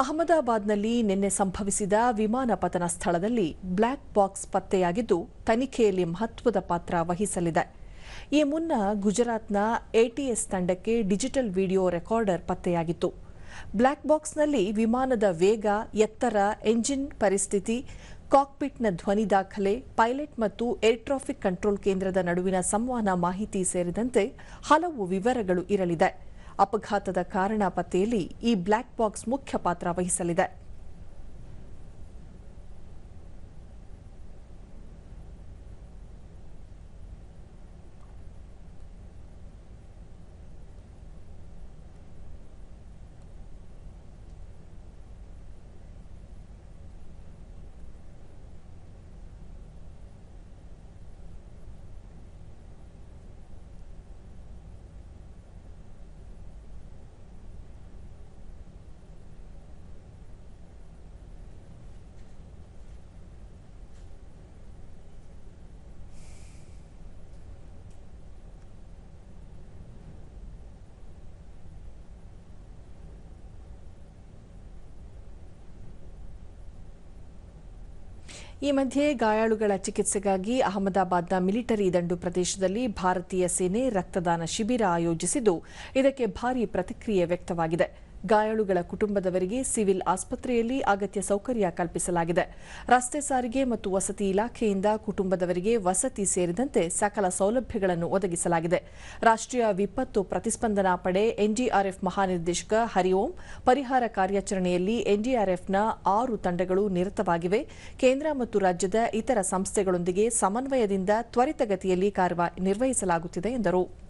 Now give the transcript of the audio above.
ಅಹಮದಾಬಾದ್ನಲ್ಲಿ ನಿನ್ನೆ ಸಂಭವಿಸಿದ ವಿಮಾನ ಪತನ ಸ್ಥಳದಲ್ಲಿ ಬ್ಲ್ಯಾಕ್ ಬಾಕ್ಸ್ ಪತ್ತೆಯಾಗಿದ್ದು, ತನಿಖೆಯಲ್ಲಿ ಮಹತ್ವದ ಪಾತ್ರ ವಹಿಸಲಿದೆ. ಈ ಮುನ್ನ ಗುಜರಾತ್ನ ಎಟಿಎಸ್ ತಂಡಕ್ಕೆ ಡಿಜಿಟಲ್ ವಿಡಿಯೋ ರೆಕಾರ್ಡರ್ ಪತ್ತೆಯಾಗಿತ್ತು. ಬ್ಲ್ಯಾಕ್ ಬಾಕ್ಸ್ನಲ್ಲಿ ವಿಮಾನದ ವೇಗ, ಎತ್ತರ, ಎಂಜಿನ್ ಪರಿಸ್ಥಿತಿ, ಕಾಕ್ಪಿಟ್ನ ಧ್ವನಿ ದಾಖಲೆ, ಪೈಲಟ್ ಮತ್ತು ಏರ್ ಟ್ರಾಫಿಕ್ ಕಂಟ್ರೋಲ್ ಕೇಂದ್ರದ ನಡುವಿನ ಸಂವಹನ ಮಾಹಿತಿ ಸೇರಿದಂತೆ ಹಲವು ವಿವರಗಳು ಇರಲಿದೆ. ಅಪಘಾತದ ಕಾರಣ ಪತ್ತೆಯಲ್ಲಿ ಈ ಬ್ಲ್ಯಾಕ್ ಬಾಕ್ಸ್ ಮುಖ್ಯ ಪಾತ್ರ ವಹಿಸಲಿದೆ. ಈ ಮಧ್ಯೆ ಗಾಯಾಳುಗಳ ಚಿಕಿತ್ಸೆಗಾಗಿ ಅಹಮದಾಬಾದ್ನ ಮಿಲಿಟರಿ ದಂಡು ಪ್ರದೇಶದಲ್ಲಿ ಭಾರತೀಯ ಸೇನೆ ರಕ್ತದಾನ ಶಿಬಿರ ಆಯೋಜಿಸಿದ್ದು, ಇದಕ್ಕೆ ಭಾರೀ ಪ್ರತಿಕ್ರಿಯೆ ವ್ಯಕ್ತವಾಗಿದೆ. ಗಾಯಾಳುಗಳ ಕುಟುಂಬದವರಿಗೆ ಸಿವಿಲ್ ಆಸ್ಪತ್ರೆಯಲ್ಲಿ ಅಗತ್ಯ ಸೌಕರ್ಯ ಕಲ್ಪಿಸಲಾಗಿದೆ. ರಸ್ತೆ ಸಾರಿಗೆ ಮತ್ತು ವಸತಿ ಇಲಾಖೆಯಿಂದ ಕುಟುಂಬದವರಿಗೆ ವಸತಿ ಸೇರಿದಂತೆ ಸಕಲ ಸೌಲಭ್ಯಗಳನ್ನು ಒದಗಿಸಲಾಗಿದೆ. ರಾಷ್ಟ್ರೀಯ ವಿಪತ್ತು ಪ್ರತಿಸ್ಪಂದನಾ ಪಡೆ ಎನ್ಡಿಆರ್ಎಫ್ ಮಹಾನಿರ್ದೇಶಕ ಹರಿಓಂ, ಪರಿಹಾರ ಕಾರ್ಯಾಚರಣೆಯಲ್ಲಿ ಎನ್ಡಿಆರ್ಎಫ್ನ ಆರು ತಂಡಗಳು ನಿರತವಾಗಿವೆ. ಕೇಂದ್ರ ಮತ್ತು ರಾಜ್ಯದ ಇತರ ಸಂಸ್ಥೆಗಳೊಂದಿಗೆ ಸಮನ್ವಯದಿಂದ ತ್ವರಿತಗತಿಯಲ್ಲಿ ಕಾರ್ಯ ನಿರ್ವಹಿಸಲಾಗುತ್ತಿದೆ ಎಂದರು.